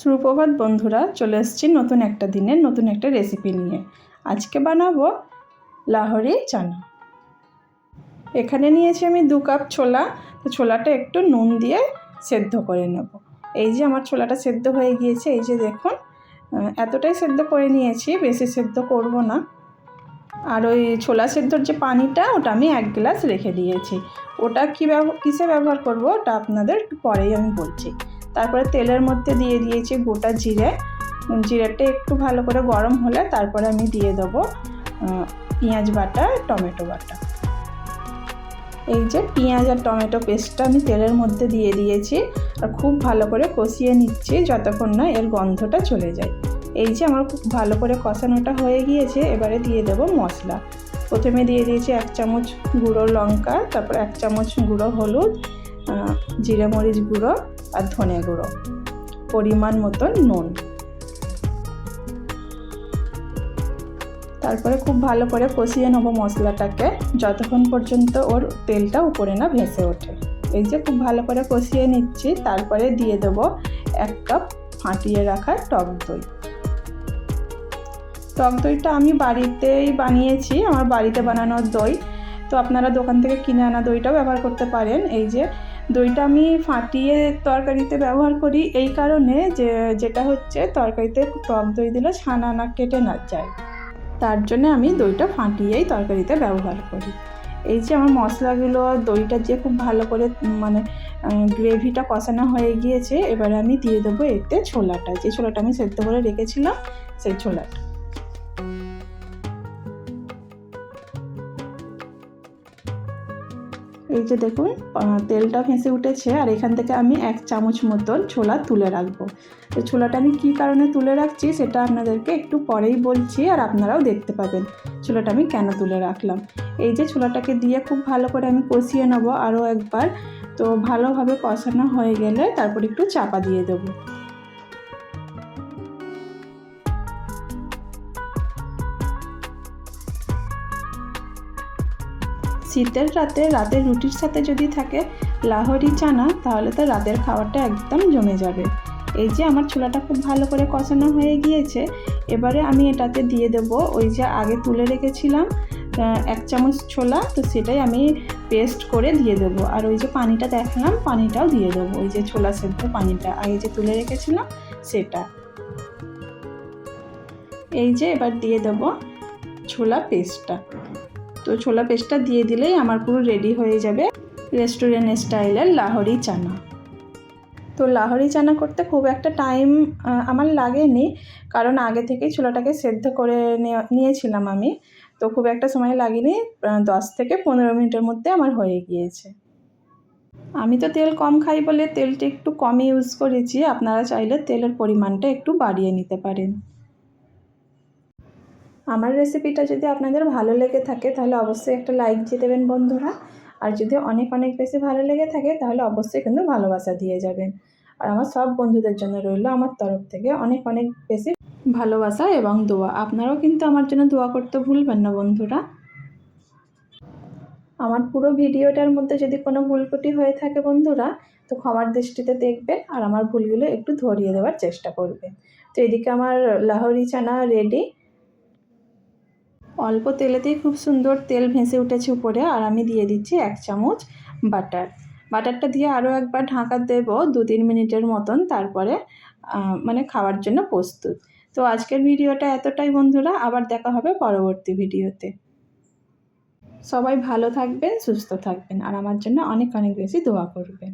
সুপ্রভাত বন্ধুরা, চলে এসেছি নতুন একটা দিনের নতুন একটা রেসিপি নিয়ে। আজকে বানাবো লাহোরি চানা। এখানে নিয়েছি আমি দু কাপ ছোলা। তো ছোলাটা একটু নুন দিয়ে সেদ্ধ করে নেব। এই যে আমার ছোলাটা সেদ্ধ হয়ে গিয়েছে, এই যে দেখুন এতটাই সেদ্ধ করে নিয়েছি, বেশি সেদ্ধ করব না। আর ওই ছোলা সেদ্ধর যে পানিটা, ওটা আমি এক গ্লাস রেখে দিয়েছি। ওটা কী কিসে ব্যবহার করব, ওটা আপনাদের পরেই আমি বলছি। তারপরে তেলের মধ্যে দিয়ে দিয়েছি গোটা জিরে। জিরেটা একটু ভালো করে গরম হলে তারপরে আমি দিয়ে দেবো পেঁয়াজ বাটা, টমেটো বাটা। এই যে পেঁয়াজ আর টমেটো পেস্টটা আমি তেলের মধ্যে দিয়ে দিয়েছি আর খুব ভালো করে কষিয়ে নিচ্ছি যতক্ষণ না এর গন্ধটা চলে যায়। এই যে আমার খুব ভালো করে কষানোটা হয়ে গিয়েছে, এবারে দিয়ে দেবো মশলা। প্রথমে দিয়ে দিয়েছি এক চামচ গুঁড়ো লঙ্কা, তারপর এক চামচ গুঁড়ো হলুদ জিরে মরিচ গুঁড়ো আর ধনে গুঁড়ো। পরিমাণ মতন নুন। তারপরে খুব ভালো করে কষিয়ে নেব মশলাটাকে, যতক্ষণ পর্যন্ত ওর তেলটা উপরে না ভেসে ওঠে। এই যে খুব ভালো করে কষিয়ে নিচ্ছি, তারপরে দিয়ে দেবো এক কাপ ফাটিয়ে রাখা টক দই। টক দইটা আমি বাড়িতেই বানিয়েছি, আমার বাড়িতে বানানোর দই। তো আপনারা দোকান থেকে কিনে আনা দইটাও ব্যবহার করতে পারেন। এই যে দইটা আমি ফাটিয়ে তরকারিতে ব্যবহার করি। এই কারণে যে, যেটা হচ্ছে তরকারিতে টক দই দিলে ছানা না কেটে না যায়। তার জন্য আমি দইটা ফাটিয়েই তরকারিতে ব্যবহার করি। এই যে আমার মশলাগুলো, দইটা যে খুব ভালো করে মানে গ্রেভিটা কষানো হয়ে গিয়েছে, এবারে আমি দিয়ে দেবো এতে ছোলাটা। যে ছোলাটা আমি সেদ্ধ করে রেখেছিলাম, সেই ছোলাটা। এই যে দেখুন তেলটা ভেসে উঠেছে আর এখান থেকে আমি এক চামচ মতন ছোলা তুলে রাখব। তো ছোলাটা আমি কী কারণে তুলে রাখছি সেটা আপনাদেরকে একটু পরেই বলছি আর আপনারাও দেখতে পাবেন ছোলাটা আমি কেন তুলে রাখলাম। এই যে ছোলাটাকে দিয়ে খুব ভালো করে আমি কষিয়ে নেব আরও একবার। তো ভালোভাবে কষানো হয়ে গেলে তারপর একটু চাপা দিয়ে দেবো। শীতের রাতে রাতের রুটির সাথে যদি থাকে লাহোরি চানা, তাহলে তো রাতের খাবারটা একদম জমে যাবে। এই যে আমার ছোলাটা খুব ভালো করে কষানো হয়ে গিয়েছে, এবারে আমি এটাতে দিয়ে দেব ওই যে আগে তুলে রেখেছিলাম এক চামচ ছোলা, তো সেটাই আমি পেস্ট করে দিয়ে দেবো। আর ওই যে পানিটা দেখলাম, পানিটাও দিয়ে দেবো, ওই যে ছোলা সেদ্ধ পানিটা। আগে যে তুলে রেখেছিলাম, সেটা। এই যে এবার দিয়ে দেবো ছোলা পেস্টটা। তো ছোলা পেস্টটা দিয়ে দিলেই আমার পুরো রেডি হয়ে যাবে রেস্টুরেন্ট স্টাইলের লাহরি চানা। তো লাহরি চানা করতে খুব একটা টাইম আমার লাগেনি, কারণ আগে থেকেই ছোলাটাকে সেদ্ধ করে নিয়েছিলাম আমি। তো খুব একটা সময় লাগেনি দশ থেকে পনেরো মিনিটের মধ্যে আমার হয়ে গিয়েছে। আমি তো তেল কম খাই বলে তেলটা একটু কমই ইউজ করেছি, আপনারা চাইলে তেলের পরিমাণটা একটু বাড়িয়ে নিতে পারেন। আমার রেসিপিটা যদি আপনাদের ভালো লেগে থাকে, তাহলে অবশ্যই একটা লাইক দিয়ে দেবেন বন্ধুরা। আর যদি অনেক অনেক বেশি ভালো লেগে থাকে, তাহলে অবশ্যই কিন্তু ভালোবাসা দিয়ে যাবেন। আর আমার সব বন্ধুদের জন্য রইল আমার তরফ থেকে অনেক অনেক বেশি ভালোবাসা এবং দোয়া। আপনারাও কিন্তু আমার জন্য দোয়া করতে ভুলবেন না বন্ধুরা। আমার পুরো ভিডিওটার মধ্যে যদি কোনো ভুল ত্রুটি হয়ে থাকে বন্ধুরা, তো ক্ষমার দৃষ্টিতে দেখবেন আর আমার ভুলগুলো একটু ধরিয়ে দেওয়ার চেষ্টা করবেন। তো এদিকে আমার লাহরি চানা রেডি অল্প তেলেতেই খুব সুন্দর তেল ভেসে উঠেছে উপরে, আর আমি দিয়ে দিচ্ছি এক চামচ বাটার। বাটারটা দিয়ে আরও একবার ঢাকা দেব দু তিন মিনিটের মতন, তারপরে মানে খাওয়ার জন্য প্রস্তুত। তো আজকের ভিডিওটা এতটাই বন্ধুরা, আবার দেখা হবে পরবর্তী ভিডিওতে। সবাই ভালো থাকবেন, সুস্থ থাকবেন, আর আমার জন্য অনেক অনেক বেশি দোয়া করবেন।